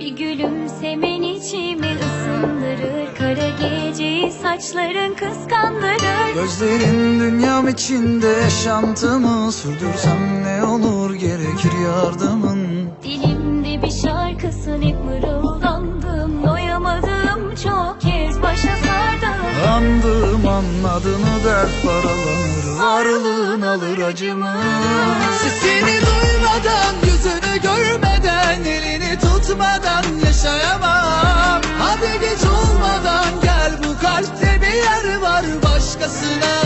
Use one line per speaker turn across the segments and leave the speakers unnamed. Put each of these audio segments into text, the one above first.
Bir gülümsemen içimi ısındırır. Kara geceyi saçların kıskandırır.
Gözlerin dünyam içinde yaşantımı Sürdürsem ne olur gerekir yardımın?
Dilimde bir şarkısın hep mırıldandım. Doyamadım çok kez başa sardım.
Andım anladığını dert paralanır. Varlığın alır acımı. Tutmadan yaşayamam. Hadi geç olmadan gel bu kalpte bir yer var Başkasına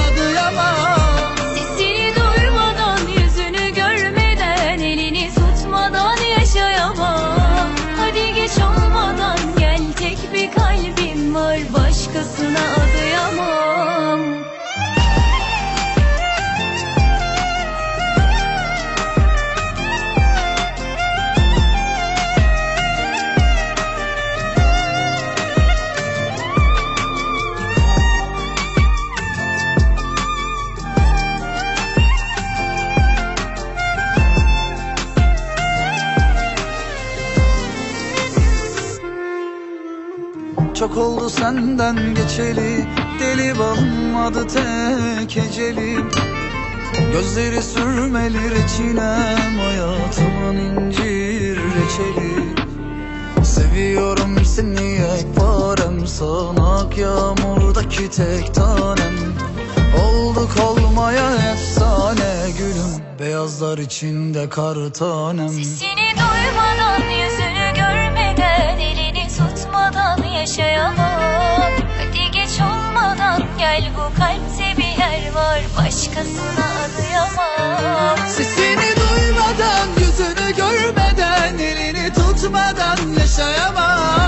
Çok oldu senden geçeli. Deli balım adı tek ecelim Gözleri sürmeli reçinem Hayatımın incir reçeli. Seviyorum seni ekbarem Sağanak yağmurdaki tek tanem. Olduk olmaya efsane gülüm Beyazlar içinde kar tanem.
Sesini duymadan yaşayamam Hadi geç olmadan gel bu kalpte bir yer var. Başkasına adayamam
Sesini duymadan, yüzünü görmeden, elini tutmadan yaşayamam